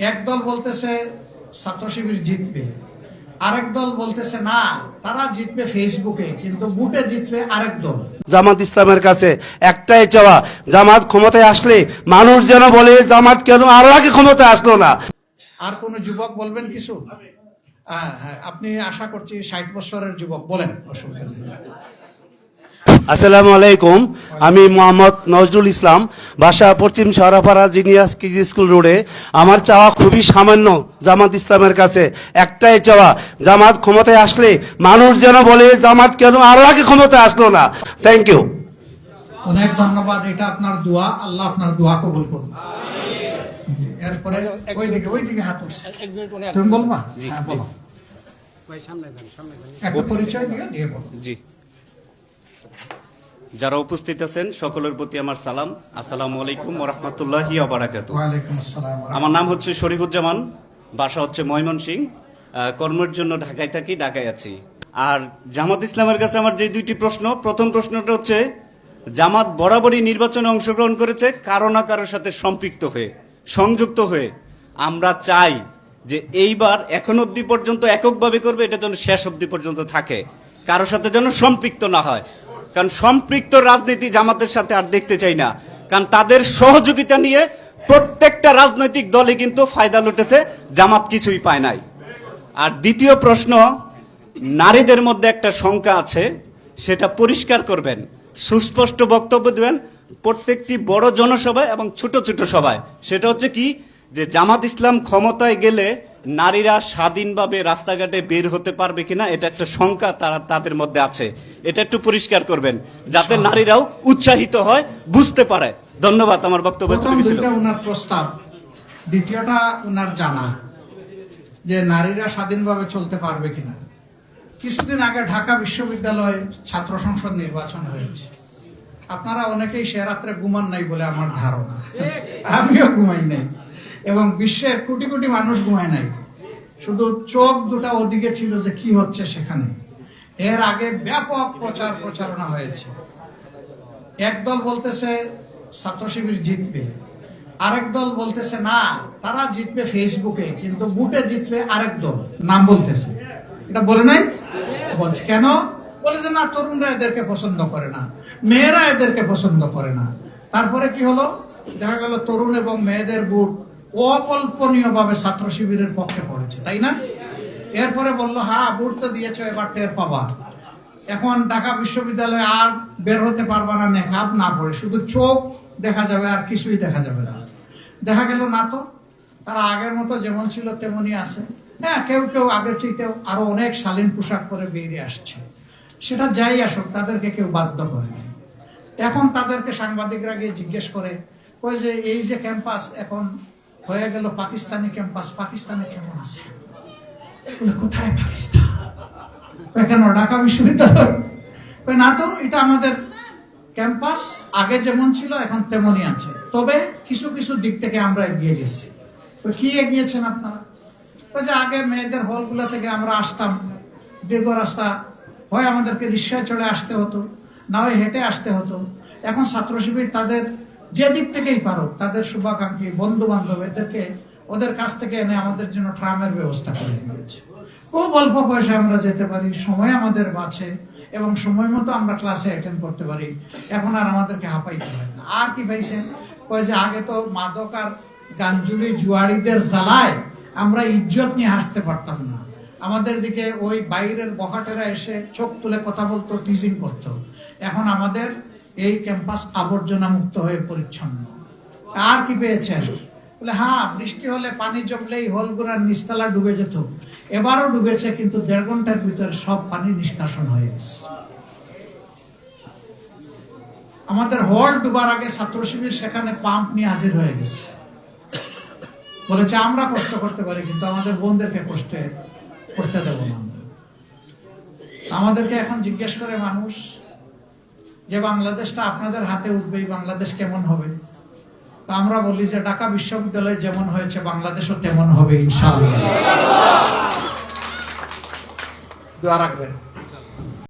এক দল বলতেছে ছাত্র শিবির জিতবে আরেক দল বলতেছে না তারা জিতবে ফেসবুকে কিন্তু বুটে জিতবে আরেক দল। জামাত ইসলামের কাছে একটাই চাওয়া জামাত ক্ষমতায় আসলে মানুষ যেন বলে জামাত কেন আর আগে ক্ষমতায় আসলো না। আর কোন যুবক বলবেন কিছু? হ্যাঁ হ্যাঁ আপনি আশা করছি ষাট বছরের যুবক বলেন অসুবিধা আসসালামু আলাইকুম। আমি মোহাম্মদ নজরুল ইসলাম বাসা পশ্চিম সরাপাড়া জিনিয়াস কিজি স্কুল রোডে। আমার চাওয়া খুবই সামান্য জামাত ইসলামের কাছে। একটাই চাওয়া জামাত ক্ষমতায় আসলে মানুষ যেন বলে জামাত কেন আর আগে ক্ষমতায় আসলো না। থ্যাংক ইউ অনেক ধন্যবাদ এটা আপনার দোয়া। আল্লাহ আপনার দোয়া কবুল করুন। জি, এরপরে ওই দিকে ওই দিকে হাত উঠছে তুমি বলবা? হ্যাঁ বলো। একটা পরিচয় দিয়ে দিয়ে বলো। জি। যারা উপস্থিত আছেন সকলের প্রতি আমার সালাম। আসসালামু আলাইকুম আবরাকাতু আসসালাম আমার নাম হচ্ছে শরীফুজ্জামান বাসা হচ্ছে ময়মনসিং। কর্মের জন্য ঢাকায় থাকি ঢাকায় আছি। আর জামাত ইসলামের কাছে আমার যে দুইটি প্রশ্ন প্রথম প্রশ্নটা হচ্ছে জামাত বরাবরই নির্বাচনে অংশগ্রহণ করেছে কারও না কারোর সাথে সম্পৃক্ত হয়ে সংযুক্ত হয়ে। আমরা চাই যে এইবার এখন অবধি পর্যন্ত এককভাবে করবে এটা যেন শেষ অবধি পর্যন্ত থাকে। কারোর সাথে যেন সম্পৃক্ত না হয়। কারণ সম্পৃক্ত রাজনীতি জামাতের সাথে আর দেখতে চাই না। কারণ তাদের সহযোগিতা নিয়ে প্রত্যেকটা রাজনৈতিক দলে কিন্তু ফায়দা লুটেছে, জামাত কিছুই পায় নাই। আর দ্বিতীয় প্রশ্ন, নারীদের মধ্যে একটা শঙ্কা আছে, সেটা পরিষ্কার করবেন। সুস্পষ্ট বক্তব্য দেবেন প্রত্যেকটি বড় জনসভায় এবং ছোট ছোট সভায়। সেটা হচ্ছে কি, যে জামাত ইসলাম ক্ষমতায় গেলে নারীরা স্বাধীনভাবে রাস্তাঘাটে বের হতে পারবে কিনা এটা একটা শঙ্কা তারা তাদের মধ্যে আছে। এটা একটু পরিষ্কার করবেন যাতে নারীরাও উৎসাহিত হয় বুঝতে পারে। ধন্যবাদ আমার বক্তব্য প্রস্তাব দ্বিতীয়টা উনার জানা যে নারীরা স্বাধীনভাবে চলতে পারবে কিনা। কিছুদিন আগে ঢাকা বিশ্ববিদ্যালয়ে ছাত্র সংসদ নির্বাচন হয়েছে। আপনারা অনেকেই সে রাত্রে ঘুমান নাই বলে আমার ধারণা। আমিও ঘুমাই নাই। এবং বিশ্বের কোটি কোটি মানুষ ঘুমায় নাই। শুধু চোখ দুটা ওদিকে ছিল যে কি হচ্ছে সেখানে। এর আগে ব্যাপক প্রচার প্রচারণা হয়েছে। একদল বলতেছে ছাত্র শিবির জিতবে। আরেক দল বলতেছে, না, তারা জিতবে ফেসবুকে, কিন্তু বুটে জিতবে আরেক দল। নাম বলতেছে। এটা বলে নাই? বলছে, কেন? বলে যে, না, তরুণরা এদেরকে পছন্দ করে না, মেয়েরা এদেরকে পছন্দ করে না। তারপরে কি হলো? দেখা গেল তরুণ এবং মেয়েদের বুট অকল্পনীয় ভাবে ছাত্র শিবিরের পক্ষে পড়েছে, তাই না? এরপরে বলল হ্যাঁ বুট তো দিয়েছ, এবার টের পাবা। এখন ঢাকা বিশ্ববিদ্যালয়ে আর বের হতে পারবা না নেখাব না পড়ে। শুধু চোখ দেখা যাবে আর কিছুই দেখা যাবে না। দেখা গেল, না তো, তারা আগের মতো যেমন ছিল, তেমনই আছে। হ্যাঁ কেউ কেউ আগের চাইতেও আরও অনেক শালীন পোশাক পরে বেরিয়ে আসছে। সেটা যাই আসুক, তাদেরকে কেউ বাধ্য করে নাই। এখন তাদেরকে সাংবাদিকরা গিয়ে জিজ্ঞেস করে, ওই যে, এই যে ক্যাম্পাস এখন হয়ে গেল পাকিস্তানি ক্যাম্পাস, পাকিস্তানে কেমন আছে? কোথায় পাকিস্তান? কেন, ঢাকা বিশ্ববিদ্যালয়? না তো, এটা আমাদের ক্যাম্পাস, আগে যেমন ছিল, এখন তেমনই আছে। তবে কিছু কিছু দিক থেকে আমরা এগিয়ে গেছি। কি এগিয়েছেন আপনারা? যে, আগে মেয়েদের হলগুলো থেকে আমরা আসতাম। দীর্ঘ রাস্তা হয় আমাদেরকে রিক্সায় চড়ে আসতে হতো। না হয় হেঁটে আসতে হতো। এখন ছাত্র শিবির তাদের যে দিক থেকেই পারুক, তাদের শুভাকাঙ্ক্ষী বন্ধু বান্ধব এদেরকে ওদের কাছ থেকে এনে আমাদের জন্য ট্রামের ব্যবস্থা করে দিয়েছে খুব অল্প পয়সায় আমরা যেতে পারি, সময় আমাদের বাঁচে এবং সময় মতো আমরা ক্লাসে অ্যাটেন্ড করতে পারি। এখন আর আমাদেরকে হাঁপাইতে হয় না। আর কি পাইছেন? ওই যে আগে তো মাদক আর গাঞ্জুলি জুয়ারিদের জ্বালায় আমরা ইজ্জত নিয়ে হাসতে পারতাম না। আমাদের দিকে ওই বাইরের বখাটেরা এসে চোখ তুলে কথা বলতো টিজিং করতো। এখন আমাদের এই ক্যাম্পাস আবর্জনা মুক্ত হয়ে পরিচ্ছন্ন। আর কি পেয়েছেন? বলে হ্যাঁ বৃষ্টি হলে পানি জমলেই হলগুড়ার নিচতলা ডুবে যেত। এবারও ডুবেছে, কিন্তু দেড় ঘণ্টার ভিতরে সব পানি নিষ্কাশন হয়ে গেছে। আমাদের হল ডুবার আগে ছাত্র শিবির সেখানে পাম্প নিয়ে হাজির হয়ে গেছে। বলেছে, আমরা কষ্ট করতে পারি, কিন্তু আমাদের বোনদেরকে কষ্টে করতে দেব না আমাদেরকে এখন জিজ্ঞেস করে, মানুষ যে বাংলাদেশটা আপনাদের হাতে উঠবে বাংলাদেশ কেমন হবে? তা আমরা বলি যে ঢাকা বিশ্ববিদ্যালয় যেমন হয়েছে, বাংলাদেশও তেমন হবে, ইনশাআল্লাহ। দোয়া রাখবেন।